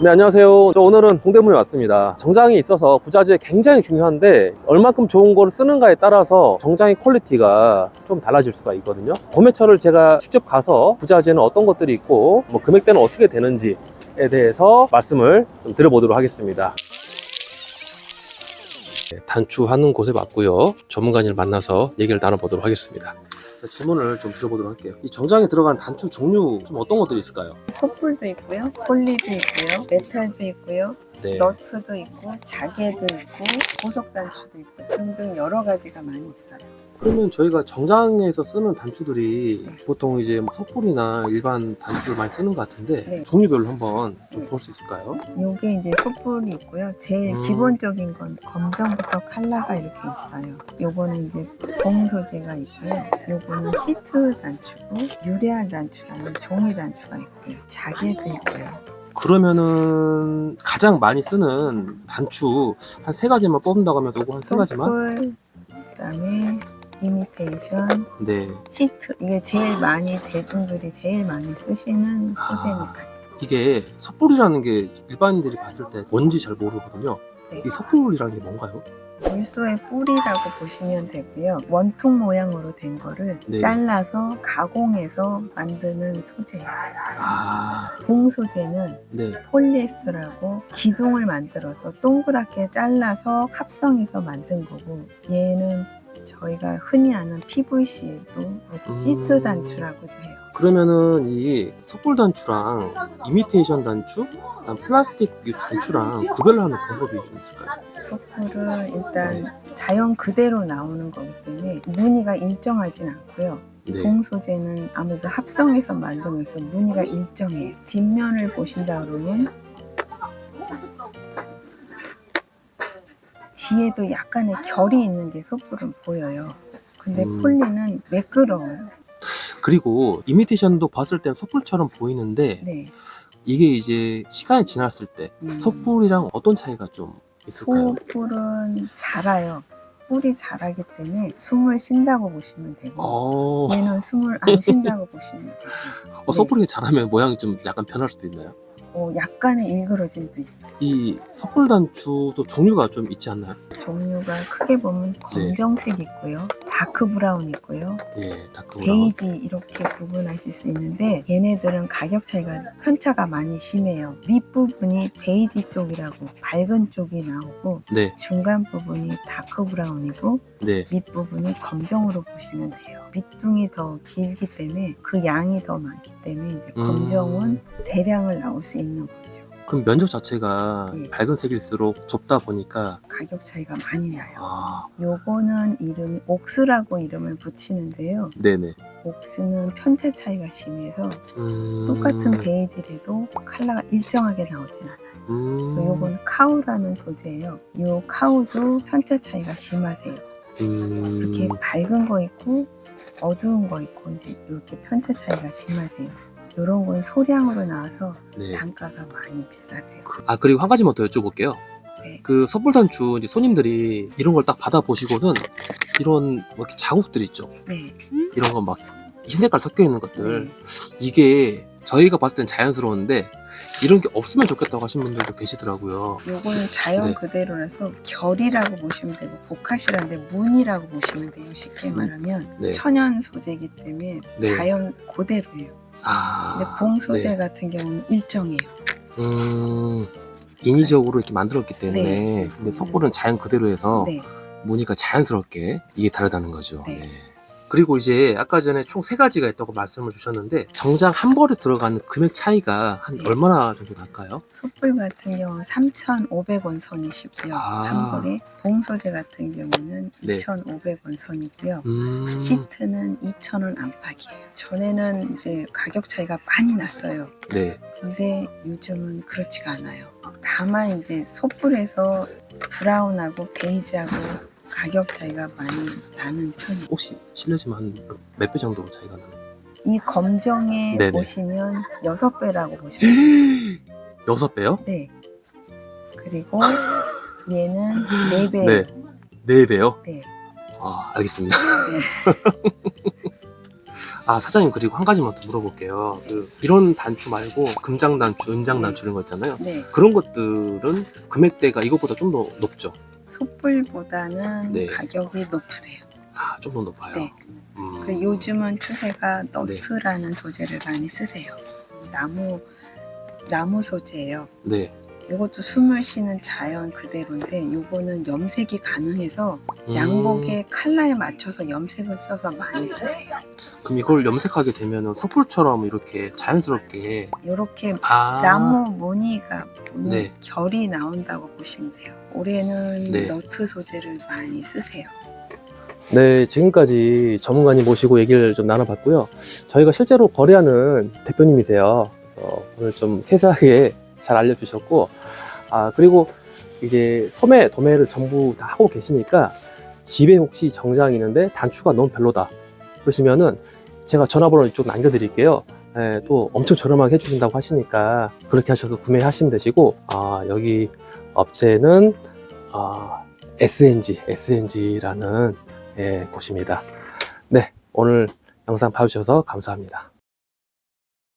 네, 안녕하세요. 저 오늘은 동대문에 왔습니다. 정장이 있어서 부자재 굉장히 중요한데 얼만큼 좋은 거를 쓰는가에 따라서 정장의 퀄리티가 좀 달라질 수가 있거든요. 도매처를 제가 직접 가서 부자재는 어떤 것들이 있고 뭐 금액대는 어떻게 되는지에 대해서 말씀을 좀 드려보도록 하겠습니다. 네, 단추하는 곳에 왔고요. 전문가님을 만나서 얘기를 나눠보도록 하겠습니다. 질문을 좀 드려보도록 할게요. 이 정장에 들어간 단추 종류 좀 어떤 것들이 있을까요? 소뿔도 있고요, 폴리도 있고요, 메탈도 있고요, 네. 너트도 있고, 자개도 있고, 보석 단추도 있고 등등 여러 가지가 많이 있어요. 그러면 저희가 정장에서 쓰는 단추들이 보통 이제 뭐 석불이나 일반 단추를 많이 쓰는 것 같은데 네. 종류별로 한번 좀 네. 볼수 있을까요? 요게 이제 소뿔이 있고요. 제일 음. 기본적인 건 검정부터 칼라가 이렇게 있어요. 요거는 이제 봉 소재가 있고요. 요거는 시트 단추고 유리알 단추라는 종이 단추가 있고요. 자개도 있고요. 그러면은 가장 많이 쓰는 단추 한 세 가지만 뽑는다고 하면 요거 한 세 가지만? 그다음에 이미테이션, 네. 시트 이게 제일 많이 대중들이 제일 많이 쓰시는 아. 소재니까 요. 이게 석불이라는 게 일반인들이 봤을 때 뭔지 잘 모르거든요. 네. 이 석불이라는 게 뭔가요? 물소의 뿌리라고 보시면 되고요. 원통 모양으로 된 거를 네. 잘라서 가공해서 만드는 소재예요. 아, 봉 소재는 네. 폴리에스터라고 기둥을 만들어서 동그랗게 잘라서 합성해서 만든 거고 얘는 저희가 흔히 아는 PVC로 해서 음. 시트 단추라고도 해요. 그러면은 이 석불 단추랑 이미테이션 단추, 그다음 플라스틱 이 단추랑 구별하는 방법이 좀 있을까요? 소풀은 일단 자연 그대로 나오는 거기 때문에 무늬가 일정하진 않고요. 네. 봉 소재는 아무래도 합성해서 만들면서 무늬가 일정해요. 뒷면을 보신다 그러면 뒤에도 약간의 결이 있는 게 소풀은 보여요. 근데 음. 폴리는 매끄러워요. 그리고 이미테이션도 봤을 땐 석불처럼 보이는데 네. 이게 이제 시간이 지났을 때 음. 석불이랑 어떤 차이가 좀 있을까요? 소뿔은 자라요. 뿔이 자라기 때문에 숨을 쉰다고 보시면 되고 어, 얘는 숨을 안 쉰다고 보시면 되죠. 어, 석불이 자라면 모양이 좀 약간 변할 수도 있나요? 어, 약간의 일그러짐도 있어요. 이 석불 단추도 종류가 좀 있지 않나요? 종류가 크게 보면 네. 검정색 있고요, 다크 브라운 있고요, 예, 다크 브라운. 베이지 이렇게 구분하실 수 있는데 얘네들은 가격 차이가 편차가 많이 심해요. 밑부분이 베이지 쪽이라고 밝은 쪽이 나오고 네, 중간 부분이 다크 브라운이고 네. 밑부분이 검정으로 보시면 돼요. 밑둥이 더 길기 때문에 그 양이 더 많기 때문에 이제 음. 검정은 대량을 나올 수 있는 거죠. 그럼 면적 자체가 네. 밝은 색일수록 좁다 보니까 가격 차이가 많이 나요. 아, 요거는 이름이 옥스라고 이름을 붙이는데요. 네네. 옥스는 편차 차이가 심해서 음, 똑같은 베이지라도 컬러가 일정하게 나오진 않아요. 음, 요건 카우라는 소재예요. 요 카우도 편차 차이가 심하세요. 음, 이렇게 밝은 거 있고 어두운 거 있고 이제 이렇게 편차 차이가 심하세요. 요런 건 소량으로 나와서 네. 단가가 많이 비싸세요. 아 그리고 한 가지만 더 여쭤볼게요. 네. 그 섣불 단추 이제 손님들이 이런 걸 딱 받아 보시고는 이런 뭐 이렇게 자국들 있죠. 네. 이런 거막 흰색깔 섞여 있는 것들 네. 이게 저희가 봤을 땐 자연스러운데 이런 게 없으면 좋겠다고 하신 분들도 계시더라고요. 요거는 자연 네. 그대로라서 결이라고 보시면 되고 복합이라는데 무늬라고 보시면 돼요. 쉽게 말하면 네. 천연 소재이기 때문에 네. 자연 그대로예요. 아, 근데 봉 소재 네. 같은 경우는 일정해요. 음, 인위적으로 이렇게 만들었기 때문에 네. 근데 섣불은 자연 그대로 해서 네. 무늬가 자연스럽게 이게 다르다는 거죠. 네. 네. 그리고 이제 아까 전에 총 세 가지가 있다고 말씀을 주셨는데 정장 한 벌에 들어가는 금액 차이가 한 네. 얼마나 정도 날까요? 숯불 같은 경우는 3,500원 선이시고요. 아. 한 벌에 봉 소재 같은 경우는 네. 2,500원 선이고요. 음, 시트는 2,000원 안팎이에요. 전에는 이제 가격 차이가 많이 났어요. 네. 근데 요즘은 그렇지가 않아요. 다만 이제 솥불에서 브라운하고 베이지하고 가격 차이가 많이 나는 편이에요. 혹시 실례지만 몇 배 정도 차이가 나나요? 이 검정에 네네. 보시면 6배라고 보시면 돼요. 여섯 배요? 네. 그리고 얘는 4배. 네. 네 배요? 네. 아, 알겠습니다. 네. 아 사장님 그리고 한 가지만 더 물어볼게요. 그 이런 단추 말고 금장 단추, 은장 단추 이런 거 있잖아요. 네. 그런 것들은 금액대가 이것보다 좀 더 높죠. 솥불보다는 네. 가격이 높으세요. 아 좀 더 높아요. 네. 음, 그 요즘은 추세가 너트라는 소재를 많이 쓰세요. 나무 나무 소재예요. 네. 이것도 숨을 쉬는 자연 그대로인데 요거는 염색이 가능해서 음, 양복의 컬러에 맞춰서 염색을 써서 많이 쓰세요. 그럼 이걸 염색하게 되면은 섣불처럼 이렇게 자연스럽게 이렇게 아 나무 무늬가 무늬 네. 결이 나온다고 보시면 돼요. 올해는 네. 너트 소재를 많이 쓰세요. 네, 지금까지 전문가님 모시고 얘기를 좀 나눠봤고요. 저희가 실제로 거래하는 대표님이세요. 그래서 오늘 좀 세세하게 잘 알려주셨고, 아, 그리고 이제 소매, 도매를 전부 다 하고 계시니까 집에 혹시 정장이 있는데 단추가 너무 별로다. 그러시면은 제가 전화번호 이쪽 남겨드릴게요. 예, 또 엄청 저렴하게 해주신다고 하시니까 그렇게 하셔서 구매하시면 되시고, 아, 여기 업체는 아, SNG, SNG라는 예, 곳입니다. 네, 오늘 영상 봐주셔서 감사합니다.